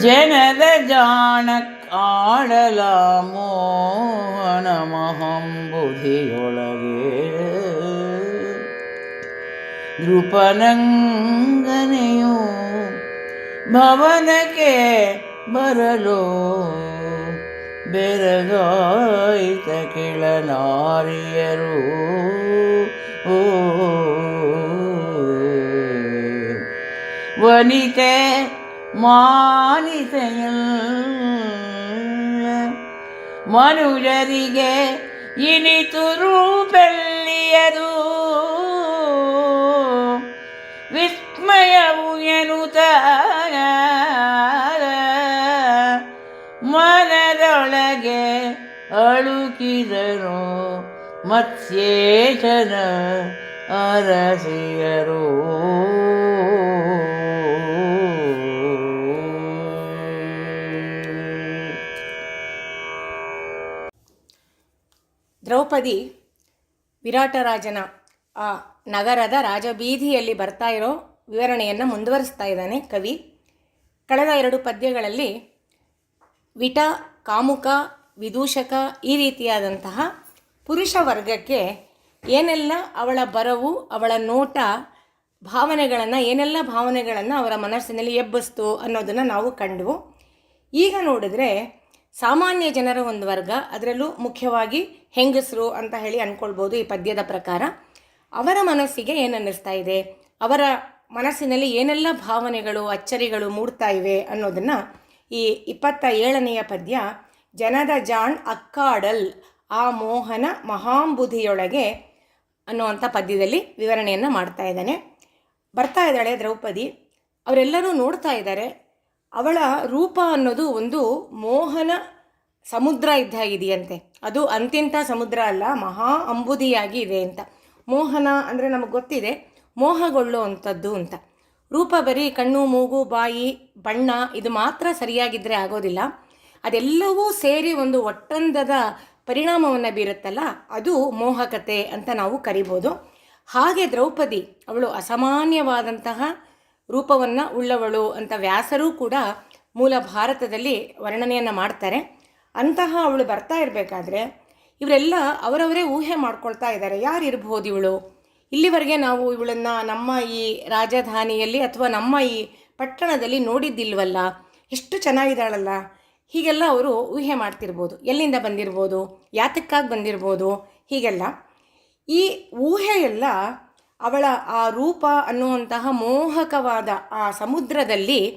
ಜನದ ಜಾಣಕ್ಕಾಡಲ ಮೋಹನ ಮಹಂಬುಧಿಯೊಳಗೆ ನೃಪನಂಗನೆಯು ಭವನಕ್ಕೆ ಬರಲು ಬೆರಗಾಯಿತ ಕೆಳನಾರಿಯರು ಓ ವನಿತೆ ಮಾನಿತೆಯಲ್ಲ ಮನುಜರಿಗೆ ಇನಿತು ರೂಪೆಲ್ಲಿಯದು. ವಿಸ್ಮಯವು ಎನ್ನುತ್ತ ಮನದೊಳಗೆ ಅಳುಕಿದರು ಮತ್ಸ್ಯೇಶನ ಅರಸಿಯರು ದ್ರೌಪದಿ ವಿರಾಟರಾಜನ ಆ ನಗರದ ರಾಜಬೀದಿಯಲ್ಲಿ ಬರ್ತಾ ಇರೋ ವಿವರಣೆಯನ್ನು ಮುಂದುವರಿಸ್ತಾ ಇದ್ದಾನೆ ಕವಿ. ಕಳೆದ ಎರಡು ಪದ್ಯಗಳಲ್ಲಿ ವಿಟ, ಕಾಮುಕ, ವಿದೂಷಕ ಈ ರೀತಿಯಾದಂತಹ ಪುರುಷ ವರ್ಗಕ್ಕೆ ಏನೆಲ್ಲ ಅವಳ ಬರವು, ಅವಳ ನೋಟ, ಭಾವನೆಗಳನ್ನು, ಏನೆಲ್ಲ ಭಾವನೆಗಳನ್ನು ಅವರ ಮನಸ್ಸಿನಲ್ಲಿ ಎಬ್ಬಿಸ್ತು ಅನ್ನೋದನ್ನು ನಾವು ಕಂಡವು. ಈಗ ನೋಡಿದ್ರೆ ಸಾಮಾನ್ಯ ಜನರ ಒಂದು ವರ್ಗ, ಅದರಲ್ಲೂ ಮುಖ್ಯವಾಗಿ ಹೆಂಗಸರು ಅಂತ ಹೇಳಿ ಅಂದ್ಕೊಳ್ಬೋದು ಈ ಪದ್ಯದ ಪ್ರಕಾರ. ಅವರ ಮನಸ್ಸಿಗೆ ಏನನ್ನಿಸ್ತಾ ಇದೆ? ಅವರ ಮನಸ್ಸಿನಲ್ಲಿ ಏನೆಲ್ಲ ಭಾವನೆಗಳು, ಅಚ್ಚರಿಗಳು ಮೂಡ್ತಾ ಇವೆ ಅನ್ನೋದನ್ನು ಈ ಇಪ್ಪತ್ತ ಏಳನೆಯ ಪದ್ಯ ಜನದ ಜಾಣ್ ಅಕ್ಕಾಡಲ್ ಆ ಮೋಹನ ಮಹಾಂಬುಧಿಯೊಳಗೆ ಅನ್ನುವಂಥ ಪದ್ಯದಲ್ಲಿ ವಿವರಣೆಯನ್ನು ಮಾಡ್ತಾ ಇದ್ದಾನೆ. ಬರ್ತಾ ಇದ್ದಾಳೆ ದ್ರೌಪದಿ. ಅವರೆಲ್ಲರೂ ನೋಡ್ತಾ ಇದ್ದಾರೆ. ಅವಳ ರೂಪ ಅನ್ನೋದು ಒಂದು ಮೋಹನ ಸಮುದ್ರ ಇದ್ದಾಗಿದೆಯಂತೆ ಅದು ಅಂತಿಂತ ಸಮುದ್ರ ಅಲ್ಲ, ಮಹಾ ಅಂಬುದಿಯಾಗಿ ಇದೆ ಅಂತ. ಮೋಹನ ಅಂದರೆ ನಮಗೆ ಗೊತ್ತಿದೆ ಮೋಹಗೊಳ್ಳುವಂಥದ್ದು ಅಂತ. ರೂಪ ಬರೀ ಕಣ್ಣು, ಮೂಗು, ಬಾಯಿ, ಬಣ್ಣ, ಇದು ಮಾತ್ರ ಸರಿಯಾಗಿದ್ದರೆ ಆಗೋದಿಲ್ಲ. ಅದೆಲ್ಲವೂ ಸೇರಿ ಒಂದು ಒಟ್ಟಂದದ ಪರಿಣಾಮವನ್ನು ಬೀರುತ್ತಲ್ಲ, ಅದು ಮೋಹಕತೆ ಅಂತ ನಾವು ಕರಿಬೋದು. ಹಾಗೆ ದ್ರೌಪದಿ, ಅವಳು ಅಸಾಮಾನ್ಯವಾದಂತಹ ರೂಪವನ್ನು ಉಳ್ಳವಳು ಅಂತ ವ್ಯಾಸರೂ ಕೂಡ ಮೂಲ ಭಾರತದಲ್ಲಿ ವರ್ಣನೆಯನ್ನು ಮಾಡ್ತಾರೆ. ಅಂತಹ ಅವಳು ಬರ್ತಾ ಇರಬೇಕಾದ್ರೆ ಇವರೆಲ್ಲ ಅವರವರೇ ಊಹೆ ಮಾಡ್ಕೊಳ್ತಾ ಇದ್ದಾರೆ. ಯಾರು ಇರ್ಬೋದು ಇವಳು? ಇಲ್ಲಿವರೆಗೆ ನಾವು ಇವಳನ್ನು ನಮ್ಮ ಈ ರಾಜಧಾನಿಯಲ್ಲಿ ಅಥವಾ ನಮ್ಮ ಈ ಪಟ್ಟಣದಲ್ಲಿ ನೋಡಿದ್ದಿಲ್ವಲ್ಲ? ಎಷ್ಟು ಚೆನ್ನಾಗಿದ್ದಾಳಲ್ಲ. ಹೀಗೆಲ್ಲ ಅವರು ಊಹೆ ಮಾಡ್ತಿರ್ಬೋದು. ಎಲ್ಲಿಂದ ಬಂದಿರ್ಬೋದು? ಯಾತಕ್ಕಾಗಿ ಬಂದಿರ್ಬೋದು? ಹೀಗೆಲ್ಲ. ಈ ಊಹೆಯೆಲ್ಲ ಅವಳ ಆ ರೂಪ ಅನ್ನುವಂತಹ ಮೋಹಕವಾದ ಆ ಸಮುದ್ರದಲ್ಲಿ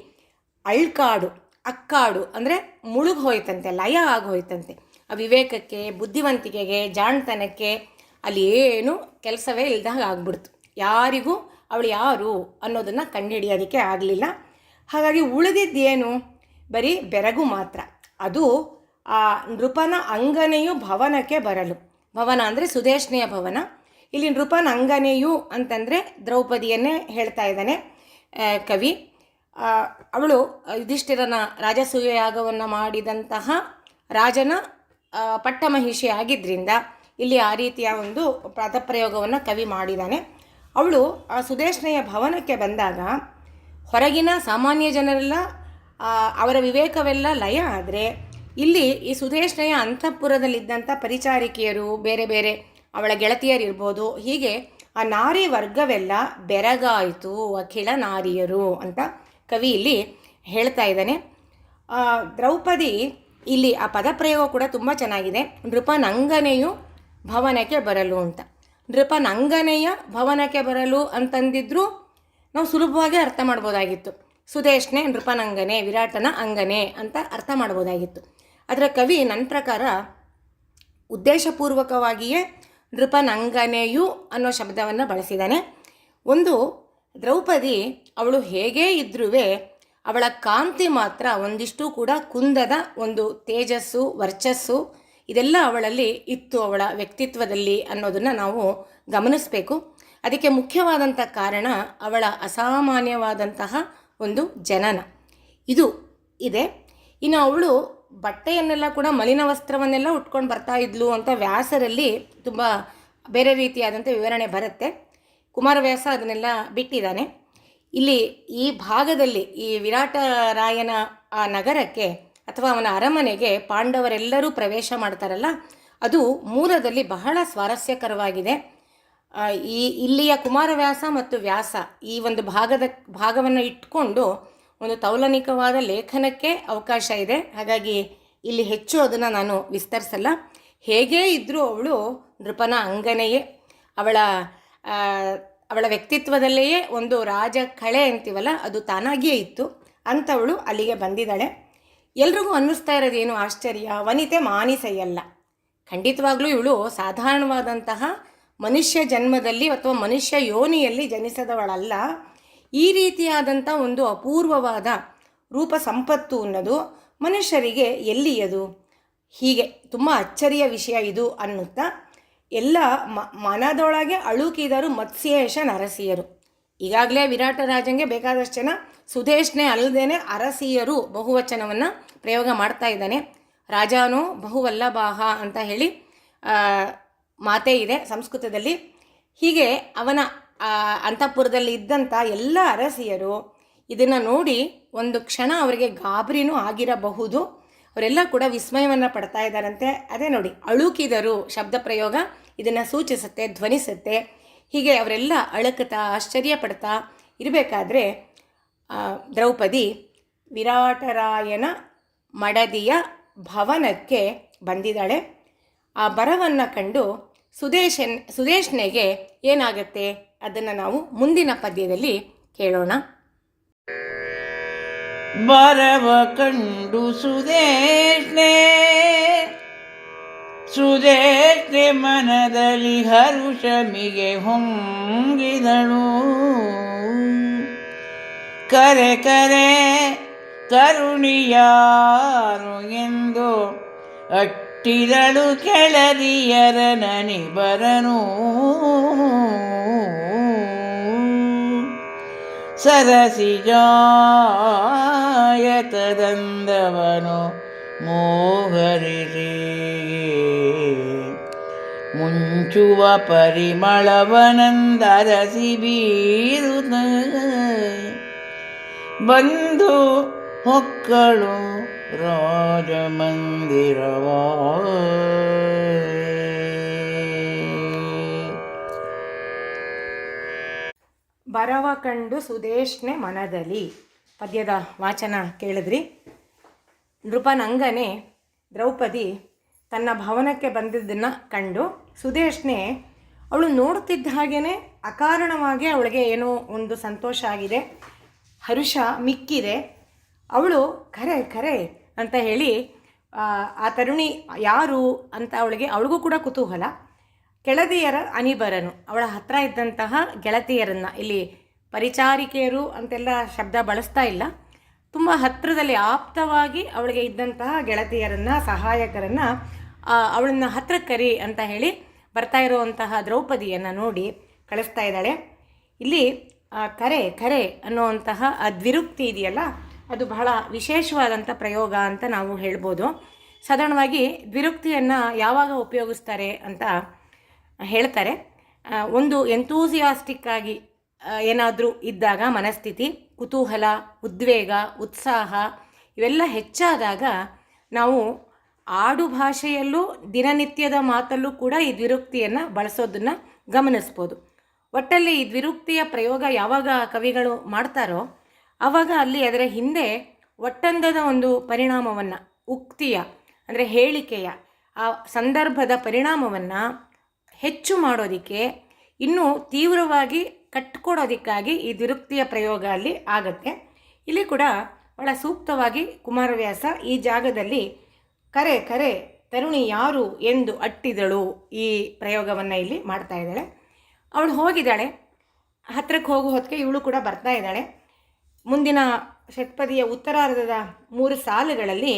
ಅಳ್ಕಾಡು. ಅಕ್ಕಾಡು ಅಂದರೆ ಮುಳುಗ್ ಹೋಯ್ತಂತೆ, ಲಯ ಆಗೋಯ್ತಂತೆ ಆ ವಿವೇಕಕ್ಕೆ ಬುದ್ಧಿವಂತಿಕೆಗೆ, ಜಾಣ್ತನಕ್ಕೆ ಅಲ್ಲಿ ಏನು ಕೆಲಸವೇ ಇಲ್ದಾಗ ಆಗ್ಬಿಡ್ತು. ಯಾರಿಗೂ, ಅವಳು ಯಾರು ಅನ್ನೋದನ್ನು ಕಂಡುಹಿಡಿಯೋದಕ್ಕೆ ಆಗಲಿಲ್ಲ. ಹಾಗಾಗಿ ಉಳಿದಿದ್ದೇನು? ಬರೀ ಬೆರಗು ಮಾತ್ರ. ಅದು ಆ ನೃಪನ ಅಂಗನೆಯು ಭವನಕ್ಕೆ ಬರಲು. ಭವನ ಅಂದರೆ ಸುದೇಶ್ನೆಯ ಭವನ. ಇಲ್ಲಿ ನೃಪನ ಅಂಗನೆಯು ಅಂತಂದರೆ ದ್ರೌಪದಿಯನ್ನೇ ಹೇಳ್ತಾ ಇದ್ದಾನೆ ಕವಿ. ಅವಳು ಯುಧಿಷ್ಠಿರನ ರಾಜಸೂಯ ಯಾಗವನ್ನು ಮಾಡಿದಂತಹ ರಾಜನ ಪಟ್ಟ ಪಟ್ಟಮಹಿಷಿ ಆಗಿದ್ದರಿಂದ ಇಲ್ಲಿ ಆ ರೀತಿಯ ಒಂದು ಪದಪ್ರಯೋಗವನ್ನು ಕವಿ ಮಾಡಿದ್ದಾನೆ ಅವಳು ಆ ಸುದೇಶ್ನೆಯ ಭವನಕ್ಕೆ ಬಂದಾಗ ಹೊರಗಿನ ಸಾಮಾನ್ಯ ಜನರೆಲ್ಲ ಅವರ ವಿವೇಕವೆಲ್ಲ ಲಯ ಆದರೆ ಇಲ್ಲಿ ಈ ಸುದೇಶ್ನೆಯ ಅಂತಃಪುರದಲ್ಲಿದ್ದಂಥ ಪರಿಚಾರಿಕೆಯರು, ಬೇರೆ ಬೇರೆ ಅವಳ ಗೆಳತಿಯರಿರ್ಬೋದು, ಹೀಗೆ ಆ ನಾರಿ ವರ್ಗವೆಲ್ಲ ಬೆರಗಾಯಿತು ಅಖಿಲ ನಾರಿಯರು ಅಂತ ಕವಿ ಇಲ್ಲಿ ಹೇಳ್ತಾ ಇದ್ದಾನೆ. ದ್ರೌಪದಿ ಇಲ್ಲಿ ಆ ಪದಪ್ರಯೋಗ ಕೂಡ ತುಂಬ ಚೆನ್ನಾಗಿದೆ. ನೃಪನಂಗನೆಯು ಭವನಕ್ಕೆ ಬರಲು ಅಂತ. ನೃಪನಂಗನೆಯ ಭವನಕ್ಕೆ ಬರಲು ಅಂತಂದಿದ್ರು ನಾವು ಸುಲಭವಾಗಿ ಅರ್ಥ ಮಾಡ್ಬೋದಾಗಿತ್ತು. ಸುದೇಶ್ನೆ ನೃಪನಂಗನೆ, ವಿರಾಟನ ಅಂಗನೆ ಅಂತ ಅರ್ಥ ಮಾಡ್ಬೋದಾಗಿತ್ತು. ಅದರ ಕವಿ ನನ್ನ ಪ್ರಕಾರ ಉದ್ದೇಶಪೂರ್ವಕವಾಗಿಯೇ ನೃಪನಂಗನೆಯು ಅನ್ನೋ ಶಬ್ದವನ್ನು ಬಳಸಿದ್ದಾನೆ. ಒಂದು ದ್ರೌಪದಿ ಅವಳು ಹೇಗೇ ಇದ್ರೂ ಅವಳ ಕಾಂತಿ ಮಾತ್ರ ಒಂದಿಷ್ಟು ಕೂಡ ಕುಂದದ ಒಂದು ತೇಜಸ್ಸು, ವರ್ಚಸ್ಸು ಇದೆಲ್ಲ ಅವಳಲ್ಲಿ ಇತ್ತು ಅವಳ ವ್ಯಕ್ತಿತ್ವದಲ್ಲಿ ಅನ್ನೋದನ್ನು ನಾವು ಗಮನಿಸಬೇಕು. ಅದಕ್ಕೆ ಮುಖ್ಯವಾದಂಥ ಕಾರಣ ಅವಳ ಅಸಾಮಾನ್ಯವಾದಂತಹ ಒಂದು ಜನನ. ಇದು ಇದೆ. ಇನ್ನು ಅವಳು ಬಟ್ಟೆಯನ್ನೆಲ್ಲ ಕೂಡ ಮಲಿನ ವಸ್ತ್ರವನ್ನೆಲ್ಲ ಉಟ್ಕೊಂಡು ಬರ್ತಾ ಇದ್ಲು ಅಂತ ವ್ಯಾಸರಲ್ಲಿ ತುಂಬ ಬೇರೆ ರೀತಿಯಾದಂಥ ವಿವರಣೆ ಬರುತ್ತೆ. ಕುಮಾರವ್ಯಾಸ ಅದನ್ನೆಲ್ಲ ಬಿಟ್ಟಿದ್ದಾನೆ. ಇಲ್ಲಿ ಈ ಭಾಗದಲ್ಲಿ ಈ ವಿರಾಟರಾಯನ ಆ ನಗರಕ್ಕೆ ಅಥವಾ ಅವನ ಅರಮನೆಗೆ ಪಾಂಡವರೆಲ್ಲರೂ ಪ್ರವೇಶ ಮಾಡ್ತಾರಲ್ಲ, ಅದು ಮೂಲದಲ್ಲಿ ಬಹಳ ಸ್ವಾರಸ್ಯಕರವಾಗಿದೆ. ಈ ಇಲ್ಲಿಯ ಕುಮಾರವ್ಯಾಸ ಮತ್ತು ವ್ಯಾಸ ಈ ಒಂದು ಭಾಗದ ಭಾಗವನ್ನು ಇಟ್ಕೊಂಡು ಒಂದು ತೌಲನಿಕವಾದ ಲೇಖನಕ್ಕೆ ಅವಕಾಶ ಇದೆ. ಹಾಗಾಗಿ ಇಲ್ಲಿ ಹೆಚ್ಚು ಅದನ್ನು ನಾನು ವಿಸ್ತರಿಸಲ್ಲ. ಹೇಗೇ ಇದ್ದರೂ ಅವಳು ನೃಪನ ಅಂಗನೆಯೇ. ಅವಳ ಅವಳ ವ್ಯಕ್ತಿತ್ವದಲ್ಲೇ ಒಂದು ರಾಜ ಕಳೆ ಅಂತೀವಲ್ಲ, ಅದು ತಾನಾಗಿಯೇ ಇತ್ತು. ಅಂಥವಳು ಅಲ್ಲಿಗೆ ಬಂದಿದ್ದಾಳೆ. ಎಲ್ರಿಗೂ ಅನ್ನಿಸ್ತಾ ಇರೋದೇನು ಆಶ್ಚರ್ಯ? ವನಿತೆ ಮಾನಿಸೆಯಲ್ಲ. ಖಂಡಿತವಾಗ್ಲೂ ಇವಳು ಸಾಧಾರಣವಾದಂತಹ ಮನುಷ್ಯ ಜನ್ಮದಲ್ಲಿ ಅಥವಾ ಮನುಷ್ಯ ಯೋನಿಯಲ್ಲಿ ಜನಿಸದವಳಲ್ಲ. ಈ ರೀತಿಯಾದಂಥ ಒಂದು ಅಪೂರ್ವವಾದ ರೂಪ ಸಂಪತ್ತು ಅನ್ನೋದು ಮನುಷ್ಯರಿಗೆ ಎಲ್ಲಿಯದು ಹೀಗೆ ತುಂಬ ಅಚ್ಚರಿಯ ವಿಷಯ ಇದು ಅನ್ನುತ್ತಾ ಎಲ್ಲ ಮ, ಮನದೊಳಗೆ ಅಳುಕಿದರು ಮತ್ಸ್ಯೇಶ ನರಸಿಯರು. ಈಗಾಗಲೇ ವಿರಾಟ ರಾಜಂಗೆ ಬೇಕಾದಷ್ಟು ಜನ ಸುದೇಶ್ನೇ ಅಲ್ಲದೇನೆ ಅರಸಿಯರು ಬಹುವಚನವನ್ನು ಪ್ರಯೋಗ ಮಾಡ್ತಾ ಇದ್ದಾನೆ. ರಾಜಾನು ಬಹುವಲ್ಲಭಾಹ ಅಂತ ಹೇಳಿ ಮಾತೇ ಇದೆ ಸಂಸ್ಕೃತದಲ್ಲಿ. ಹೀಗೆ ಅವನ ಅಂತಃಪುರದಲ್ಲಿ ಇದ್ದಂಥ ಎಲ್ಲ ಅರಸಿಯರು ಇದನ್ನು ನೋಡಿ ಒಂದು ಕ್ಷಣ ಅವರಿಗೆ ಗಾಬರಿನೂ ಆಗಿರಬಹುದು. ಅವರೆಲ್ಲ ಕೂಡ ವಿಸ್ಮಯವನ್ನು ಪಡ್ತಾ ಇದ್ದಾರಂತೆ. ಅದೇ ನೋಡಿ, ಅಳುಕಿದರು ಶಬ್ದ ಪ್ರಯೋಗ ಇದನ್ನು ಸೂಚಿಸುತ್ತೆ, ಧ್ವನಿಸುತ್ತೆ. ಹೀಗೆ ಅವರೆಲ್ಲ ಅಳಕುತ್ತಾ ಆಶ್ಚರ್ಯ ಪಡ್ತಾ ಇರಬೇಕಾದ್ರೆ ದ್ರೌಪದಿ ವಿರಾಟರಾಯನ ಮಡದಿಯ ಭವನಕ್ಕೆ ಬಂದಿದ್ದಾಳೆ. ಆ ಬರವನ್ನು ಕಂಡು ಸುದೇಶನ್, ಸುದೇಶ್ನೆಗೆ ಏನಾಗುತ್ತೆ? ಅದನ್ನು ನಾವು ಮುಂದಿನ ಪದ್ಯದಲ್ಲಿ ಕೇಳೋಣ. ಬರವ ಕಂಡು ಸುದೇಶ್ನೆ. ಸುದೇಶ್ನೆ ಮನದಲ್ಲಿ ಹರುಷಮಿಗೆ ಹೊಂಗಿದಳು. ಕರೆ ಕರೆ ಕರುಣಿಯಾರು ಎಂದು ಅಟ್ಟಿದಳು ಕೆಳದಿಯರ ನನಿಬರನು. ಸರಸಿಜಾಯತದಂದವನು ಮೋಹರಿರಿ. ಮುಂಚುವ ಪರಿಮಳವನಂದರಸಿ ಬೀರುತ ಬಂದು ಹೊಕ್ಕಳು ರಾಜಮಂದಿರವ. ಬರವ ಕಂಡು ಸುದೇಶ್ನೆ ಮನದಲ್ಲಿ. ಪದ್ಯದ ವಾಚನ ಕೇಳಿದ್ರಿ. ನೃಪನಂಗನೆ ದ್ರೌಪದಿ ತನ್ನ ಭವನಕ್ಕೆ ಬಂದಿದ್ದನ್ನು ಕಂಡು ಸುದೇಶ್ನೆ ಅವಳು ನೋಡುತ್ತಿದ್ದ ಹಾಗೇ ಅಕಾರಣವಾಗಿ ಅವಳಿಗೆ ಏನೋ ಒಂದು ಸಂತೋಷ ಆಗಿದೆ. ಹರುಷ ಮಿಕ್ಕಿದೆ. ಅವಳು ಖರೆ ಖರೆ ಅಂತ ಹೇಳಿ ಆ, ತರುಣಿ ಯಾರು ಅಂತ ಅವಳಿಗೆ ಅವಳಿಗೂ ಕೂಡ ಕುತೂಹಲ. ಕೆಳದಿಯರ ಅನಿಬರನು. ಅವಳ ಹತ್ರ ಇದ್ದಂತಹ ಗೆಳತಿಯರನ್ನು ಇಲ್ಲಿ ಪರಿಚಾರಿಕೆಯರು ಅಂತೆಲ್ಲ ಶಬ್ದ ಬಳಸ್ತಾ ಇಲ್ಲ. ತುಂಬ ಹತ್ತಿರದಲ್ಲಿ ಆಪ್ತವಾಗಿ ಅವಳಿಗೆ ಇದ್ದಂತಹ ಗೆಳತಿಯರನ್ನು, ಸಹಾಯಕರನ್ನು ಅವಳನ್ನ ಹತ್ರ ಕರಿ ಅಂತ ಹೇಳಿ ಬರ್ತಾ ಇರುವಂತಹ ದ್ರೌಪದಿಯನ್ನು ನೋಡಿ ಕಳಿಸ್ತಾ ಇದ್ದಾಳೆ. ಇಲ್ಲಿ ಕರೆ ಕರೆ ಅನ್ನುವಂತಹ ಆ ದ್ವಿರುಕ್ತಿ ಇದೆಯಲ್ಲ, ಅದು ಬಹಳ ವಿಶೇಷವಾದಂಥ ಪ್ರಯೋಗ ಅಂತ ನಾವು ಹೇಳ್ಬೋದು. ಸಾಧಾರಣವಾಗಿ ದ್ವಿರುಕ್ತಿಯನ್ನು ಯಾವಾಗ ಉಪಯೋಗಿಸ್ತಾರೆ ಅಂತ ಹೇಳ್ತಾರೆ. ಒಂದು ಎಂತೂಸಿಯಾಸ್ಟಿಕ್ ಆಗಿ ಏನಾದರೂ ಇದ್ದಾಗ ಮನಸ್ಥಿತಿ, ಕುತೂಹಲ, ಉದ್ವೇಗ, ಉತ್ಸಾಹ ಇವೆಲ್ಲ ಹೆಚ್ಚಾದಾಗ ನಾವು ಆಡು ಭಾಷೆಯಲ್ಲೂ ದಿನನಿತ್ಯದ ಮಾತಲ್ಲೂ ಕೂಡ ಈ ದ್ವಿರುಕ್ತಿಯನ್ನು ಬಳಸೋದನ್ನು ಗಮನಿಸ್ಬೋದು. ಒಟ್ಟಲ್ಲಿ ಈ ದ್ವಿರುಕ್ತಿಯ ಪ್ರಯೋಗ ಯಾವಾಗ ಕವಿಗಳು ಮಾಡ್ತಾರೋ ಆವಾಗ ಅಲ್ಲಿ ಅದರ ಹಿಂದೆ ಒಟ್ಟಂದದ ಒಂದು ಪರಿಣಾಮವನ್ನು, ಉಕ್ತಿಯ, ಅಂದರೆ ಹೇಳಿಕೆಯ ಆ ಸಂದರ್ಭದ ಪರಿಣಾಮವನ್ನು ಹೆಚ್ಚು ಮಾಡೋದಕ್ಕೆ ಇನ್ನೂ ತೀವ್ರವಾಗಿ ಕಟ್ಕೊಡೋದಕ್ಕಾಗಿ ಈ ದುರುಕ್ತಿಯ ಪ್ರಯೋಗ ಅಲ್ಲಿ ಆಗುತ್ತೆ. ಇಲ್ಲಿ ಕೂಡ ಬಹಳ ಸೂಕ್ತವಾಗಿ ಕುಮಾರವ್ಯಾಸ ಈ ಜಾಗದಲ್ಲಿ ಕರೆ ಕರೆ ತರುಣಿ ಯಾರು ಎಂದು ಅಟ್ಟಿದಳು ಈ ಪ್ರಯೋಗವನ್ನು ಇಲ್ಲಿ ಮಾಡ್ತಾ ಇದ್ದಾಳೆ. ಅವಳು ಹೋಗಿದ್ದಾಳೆ. ಹತ್ತಿರಕ್ಕೆ ಹೋಗೋ ಹೊತ್ತಿಗೆ ಇವಳು ಕೂಡ ಬರ್ತಾ ಇದ್ದಾಳೆ. ಮುಂದಿನ ಷಟ್ಪದಿಯ ಉತ್ತರಾರ್ಧದ ಮೂರು ಸಾಲುಗಳಲ್ಲಿ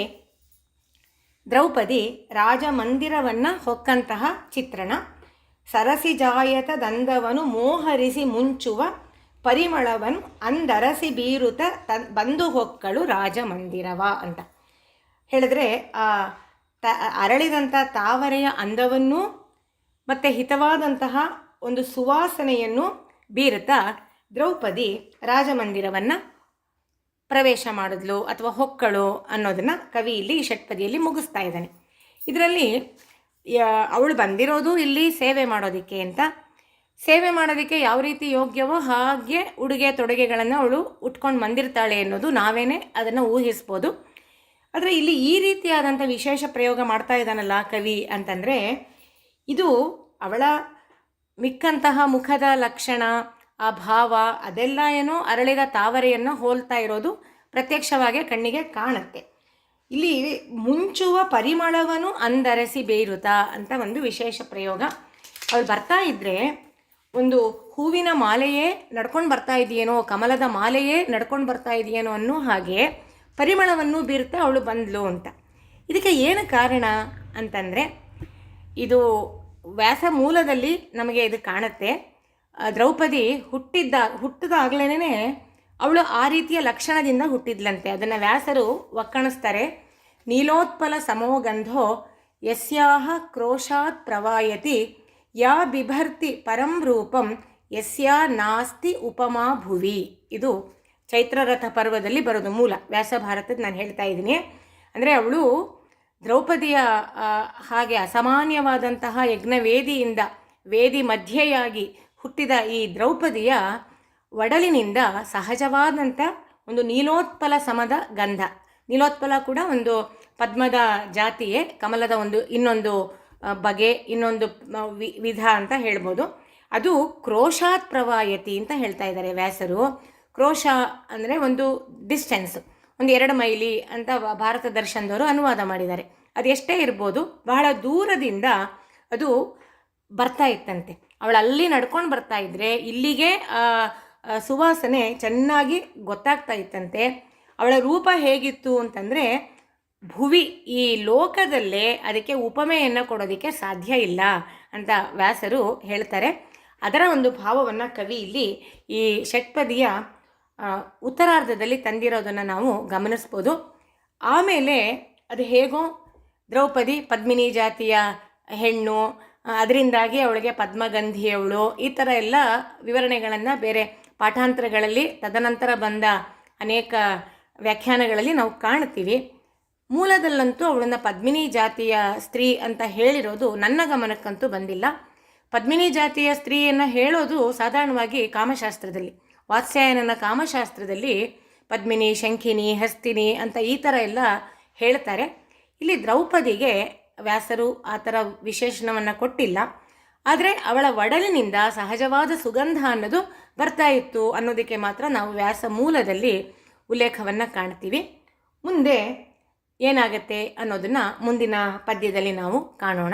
ದ್ರೌಪದಿ ರಾಜಮಂದಿರವನ್ನು ಹೊಕ್ಕಂತಹ ಚಿತ್ರಣ. ಸರಸಿಜಾಯತ ದಂದವನು ಮೋಹರಿಸಿ ಮುಂಚುವ ಪರಿಮಳವನು ಅಂದರಸಿ ಬೀರುತ ತ ಬಂದು ಹೊಕ್ಕಳು ರಾಜಮಂದಿರವ ಅಂತ. ಹೇಳಿದ್ರೆ, ಆ, ತ ಅರಳಿದಂಥ ತಾವರೆಯ ಅಂದವನ್ನು ಮತ್ತು ಹಿತವಾದಂತಹ ಒಂದು ಸುವಾಸನೆಯನ್ನು ಬೀರುತ್ತಾ ದ್ರೌಪದಿ ರಾಜಮಂದಿರವನ್ನು ಪ್ರವೇಶ ಮಾಡಿದ್ಲು ಅಥವಾ ಹೊಕ್ಕಳು ಅನ್ನೋದನ್ನು ಕವಿ ಇಲ್ಲಿ ಷಟ್ಪದಿಯಲ್ಲಿ ಮುಗಿಸ್ತಾ ಇದ್ದಾನೆ. ಇದರಲ್ಲಿ ಅವಳು ಬಂದಿರೋದು ಇಲ್ಲಿ ಸೇವೆ ಮಾಡೋದಕ್ಕೆ ಅಂತ. ಸೇವೆ ಮಾಡೋದಕ್ಕೆ ಯಾವ ರೀತಿ ಯೋಗ್ಯವೋ ಹಾಗೆ ಉಡುಗೆ ತೊಡುಗೆಗಳನ್ನು ಅವಳು ಉಟ್ಕೊಂಡು ಬಂದಿರ್ತಾಳೆ ಅನ್ನೋದು ನಾವೇನೇ ಅದನ್ನು ಊಹಿಸ್ಬೋದು. ಆದರೆ ಇಲ್ಲಿ ಈ ರೀತಿಯಾದಂಥ ವಿಶೇಷ ಪ್ರಯೋಗ ಮಾಡ್ತಾ ಇದ್ದಾನಲ್ಲ ಕವಿ ಅಂತಂದರೆ, ಇದು ಅವಳ ಮಿಕ್ಕಂತಹ ಮುಖದ ಲಕ್ಷಣ, ಆ ಭಾವ, ಅದೆಲ್ಲ ಏನೋ ಅರಳಿದ ತಾವರೆಯನ್ನು ಹೋಲ್ತಾ ಇರೋದು ಪ್ರತ್ಯಕ್ಷವಾಗಿ ಕಣ್ಣಿಗೆ ಕಾಣುತ್ತೆ. ಇಲ್ಲಿ ಮುಂಚುವ ಪರಿಮಳವನ್ನು ಅಂದರಸಿ ಬೇರುತ ಅಂತ ಒಂದು ವಿಶೇಷ ಪ್ರಯೋಗ. ಅವಳು ಬರ್ತಾ ಇದ್ದರೆ ಒಂದು ಹೂವಿನ ಮಾಲೆಯೇ ನಡ್ಕೊಂಡು ಬರ್ತಾ ಇದೆಯೇನೋ, ಕಮಲದ ಮಾಲೆಯೇ ನಡ್ಕೊಂಡು ಬರ್ತಾ ಇದೆಯೇನೋ ಅನ್ನೋ ಹಾಗೆ ಪರಿಮಳವನ್ನು ಬೀರುತ್ತಾ ಅವಳು ಬಂದ್ಲು ಅಂತ. ಇದಕ್ಕೆ ಏನು ಕಾರಣ ಅಂತಂದರೆ, ಇದು ವ್ಯಾಸ ಮೂಲದಲ್ಲಿ ನಮಗೆ ಇದು ಕಾಣುತ್ತೆ. ದ್ರೌಪದಿ ಹುಟ್ಟಿದ್ದ ಹುಟ್ಟಿದಾಗಲೇ ಅವಳು ಆ ರೀತಿಯ ಲಕ್ಷಣದಿಂದ ಹುಟ್ಟಿದ್ಲಂತೆ. ಅದನ್ನು ವ್ಯಾಸರು ಒಕ್ಕಣಿಸ್ತಾರೆ ನೀಲೋತ್ಪಲ ಸಮೋಗಂಧೋ ಯಸ್ಯಾಹ ಕ್ರೋಶಾತ್ ಪ್ರವಾಯತಿ, ಯಾ ಬಿಭರ್ತಿ ಪರಂ ರೂಪಂ ಯಸ್ಯಾ ನಾಸ್ತಿ ಉಪಮಾ ಭುವಿ. ಇದು ಚೈತ್ರರಥ ಪರ್ವದಲ್ಲಿ ಬರೋದು ಮೂಲ. ವ್ಯಾಸ ಭಾರತದ ನಾನು ಹೇಳ್ತಾ ಇದ್ದೀನಿ. ಅಂದರೆ ಅವಳು ದ್ರೌಪದಿಯ ಹಾಗೆ ಅಸಾಮಾನ್ಯವಾದಂತಹ ಯಜ್ಞವೇದಿಯಿಂದ, ವೇದಿ ಮಧ್ಯೆಯಾಗಿ ಹುಟ್ಟಿದ ಈ ದ್ರೌಪದಿಯ ಒಡಲಿನಿಂದ ಸಹಜವಾದಂಥ ಒಂದು ನೀಲೋತ್ಪಲ ಸಮದ ಗಂಧ. ನೀಲೋತ್ಪಲ ಕೂಡ ಒಂದು ಪದ್ಮದ ಜಾತಿಯೇ, ಕಮಲದ ಒಂದು ಇನ್ನೊಂದು ಬಗೆ, ಇನ್ನೊಂದು ವಿಧ ಅಂತ ಹೇಳ್ಬೋದು. ಅದು ಕ್ರೋಶಾತ್ ಪ್ರವಾಯತಿ ಅಂತ ಹೇಳ್ತಾ ಇದ್ದಾರೆ ವ್ಯಾಸರು. ಕ್ರೋಶ ಅಂದರೆ ಒಂದು ಡಿಸ್ಟೆನ್ಸ್ ಒಂದು ಎರಡು ಮೈಲಿ ಅಂತ ಭಾರತ ದರ್ಶನದವರು ಅನುವಾದ ಮಾಡಿದ್ದಾರೆ. ಅದು ಎಷ್ಟೇ ಇರ್ಬೋದು, ಬಹಳ ದೂರದಿಂದ ಅದು ಬರ್ತಾ ಇತ್ತಂತೆ. ಅವಳು ಅಲ್ಲಿ ನಡ್ಕೊಂಡು ಬರ್ತಾ ಇದ್ರೆ ಇಲ್ಲಿಗೆ ಸುವಾಸನೆ ಚೆನ್ನಾಗಿ ಗೊತ್ತಾಗ್ತಾ ಇತ್ತಂತೆ. ಅವಳ ರೂಪ ಹೇಗಿತ್ತು ಅಂತಂದರೆ, ಭುವಿ ಈ ಲೋಕದಲ್ಲೇ ಅದಕ್ಕೆ ಉಪಮೆಯನ್ನು ಕೊಡೋದಕ್ಕೆ ಸಾಧ್ಯ ಇಲ್ಲ ಅಂತ ವ್ಯಾಸರು ಹೇಳ್ತಾರೆ. ಅದರ ಒಂದು ಭಾವವನ್ನು ಕವಿ ಇಲ್ಲಿ ಈ ಷಟ್ಪದಿಯ ಉತ್ತರಾರ್ಧದಲ್ಲಿ ತಂದಿರೋದನ್ನು ನಾವು ಗಮನಿಸ್ಬೋದು. ಆಮೇಲೆ ಅದು ಹೇಗೋ, ದ್ರೌಪದಿ ಪದ್ಮಿನಿ ಜಾತಿಯ ಹೆಣ್ಣು ಅದರಿಂದಾಗಿ ಅವಳಿಗೆ ಪದ್ಮಗಂಧಿಯವಳು, ಈ ಥರ ಎಲ್ಲ ವಿವರಣೆಗಳನ್ನು ಬೇರೆ ಪಾಠಾಂತರಗಳಲ್ಲಿ ತದನಂತರ ಬಂದ ಅನೇಕ ವ್ಯಾಖ್ಯಾನಗಳಲ್ಲಿ ನಾವು ಕಾಣ್ತೀವಿ ಮೂಲದಲ್ಲಂತೂ ಅವಳನ್ನು ಪದ್ಮಿನಿ ಜಾತಿಯ ಸ್ತ್ರೀ ಅಂತ ಹೇಳಿರೋದು ನನ್ನ ಗಮನಕ್ಕಂತೂ ಬಂದಿಲ್ಲ. ಪದ್ಮಿನಿ ಜಾತಿಯ ಸ್ತ್ರೀಯನ್ನು ಹೇಳೋದು ಸಾಧಾರಣವಾಗಿ ಕಾಮಶಾಸ್ತ್ರದಲ್ಲಿ, ವಾತ್ಸ್ಯಾಯನನ ಕಾಮಶಾಸ್ತ್ರದಲ್ಲಿ ಪದ್ಮಿನಿ, ಶಂಖಿನಿ, ಹಸ್ತಿನಿ ಅಂತ ಈ ಥರ ಎಲ್ಲ ಹೇಳ್ತಾರೆ. ಇಲ್ಲಿ ದ್ರೌಪದಿಗೆ ವ್ಯಾಸರು ಆ ಥರ ವಿಶೇಷಣವನ್ನು ಕೊಟ್ಟಿಲ್ಲ. ಆದರೆ ಅವಳ ಒಡಲಿನಿಂದ ಸಹಜವಾದ ಸುಗಂಧ ಅನ್ನೋದು ಬರ್ತಾ ಇತ್ತು ಅನ್ನೋದಕ್ಕೆ ಮಾತ್ರ ನಾವು ವ್ಯಾಸ ಮೂಲದಲ್ಲಿ ಉಲ್ಲೇಖವನ್ನು ಕಾಣ್ತೀವಿ. ಮುಂದೆ ಏನಾಗತ್ತೆ ಅನ್ನೋದನ್ನು ಮುಂದಿನ ಪದ್ಯದಲ್ಲಿ ನಾವು ಕಾಣೋಣ.